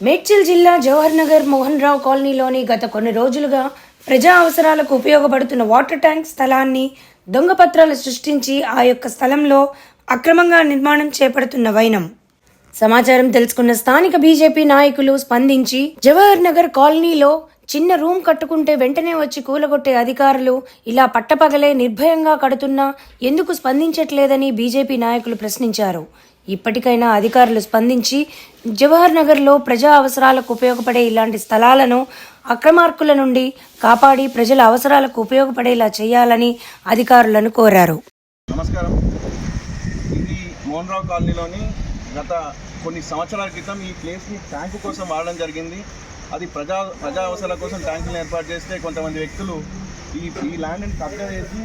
మేడ్చల్ జిల్లా జవహర్ నగర్ మోహన్ రావు కాలనీలోని గత కొన్ని రోజులుగా ప్రజా అవసరాలకు ఉపయోగపడుతున్న వాటర్ ట్యాంక్ స్థలాన్ని దొంగపత్రాలు సృష్టించి ఆ యొక్క స్థలంలో అక్రమంగా నిర్మాణం చేపడుతున్న వైనం. సమాచారం తెలుసుకున్న స్థానిక బీజేపీ నాయకులు స్పందించి జవహర్ నగర్ కాలనీలో చిన్న రూమ్ కట్టుకుంటే వెంటనే వచ్చి కూలగొట్టే అధికారులు ఇలా పట్టపగలే నిర్భయంగా కడుతున్నా ఎందుకు స్పందించట్లేదని బీజేపీ నాయకులు ప్రశ్నించారు. ఇప్పటికైనా అధికారులు స్పందించి జవహర్ నగర్లో ప్రజా అవసరాలకు ఉపయోగపడే ఇలాంటి స్థలాలను అక్రమార్కుల నుండి కాపాడి ప్రజల అవసరాలకు ఉపయోగపడేలా చేయాలని అధికారులను కోరారు. నమస్కారం. ఇది మోహన్రావు కాలనీలోని గత కొన్ని సంవత్సరాల క్రితం ఈ ప్లేస్ని ట్యాంకు కోసం వాడడం జరిగింది. అది ప్రజా ప్రజా అవసరాల కోసం ట్యాంకులను ఏర్పాటు చేస్తే కొంతమంది వ్యక్తులు ఈ ఈ ల్యాండ్ని కబ్జా చేసి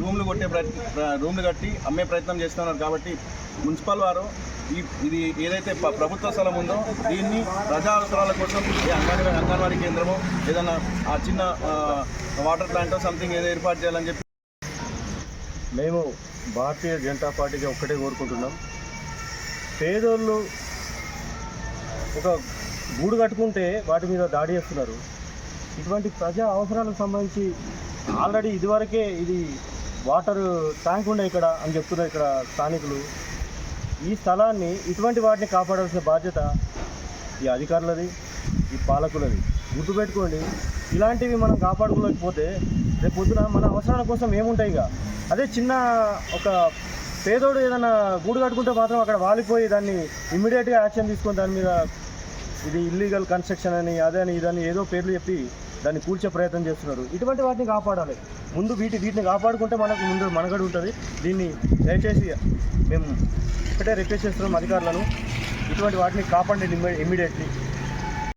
రూమ్లు కొట్టే ప్రయత్న రూమ్లు కట్టి అమ్మే ప్రయత్నం చేస్తున్నారు కాబట్టి మున్సిపల్ వారు ఈ ఇది ఏదైతే ప్రభుత్వ స్థలం ఉందో దీన్ని ప్రజా అవసరాల కోసం ఈ అంగన్వాడీ అంగన్వాడీ కేంద్రమో ఏదైనా ఆ చిన్న వాటర్ ప్లాంటో సంథింగ్ ఏదో ఏర్పాటు చేయాలని చెప్పి మేము భారతీయ జనతా పార్టీకి ఒక్కటే కోరుకుంటున్నాం. పేదోళ్ళు ఒక గూడు కట్టుకుంటే వాటి మీద దాడి చేస్తున్నారు. ఇటువంటి ప్రజా అవసరాలకు సంబంధించి ఆల్రెడీ ఇదివరకే ఇది వాటర్ ట్యాంక్ ఉండే ఇక్కడ అని చెప్తున్నారు ఇక్కడ స్థానికులు. ఈ స్థలాన్ని ఇటువంటి వాటిని కాపాడాల్సిన బాధ్యత ఈ అధికారులది ఈ పాలకులది. గుర్తుపెట్టుకోండి ఇలాంటివి మనం కాపాడుకోలేకపోతే రేపు పొద్దున మన అవసరాల కోసం ఏముంటాయి ఇక? అదే చిన్న ఒక పేదోడు ఏదైనా గూడు కట్టుకుంటే మాత్రం అక్కడ వాలిపోయి దాన్ని ఇమ్మీడియట్గా యాక్షన్ తీసుకొని దాని మీద ఇది ఇల్లీగల్ కన్స్ట్రక్షన్ అని అదే అని ఇదని ఏదో పేర్లు చెప్పి దాన్ని కూల్చే ప్రయత్నం చేస్తున్నారు. ఇటువంటి వాటిని కాపాడాలి. ముందు వీటి వీటిని కాపాడుకుంటే మనకు ముందు మనగడు ఉంటుంది. దీన్ని దయచేసి మేము ఒకటే రిక్వెస్ట్ చేస్తున్నాం అధికారులను. ఇటువంటి వాటిని కాపాడండి ఇమ్మీడియట్లీ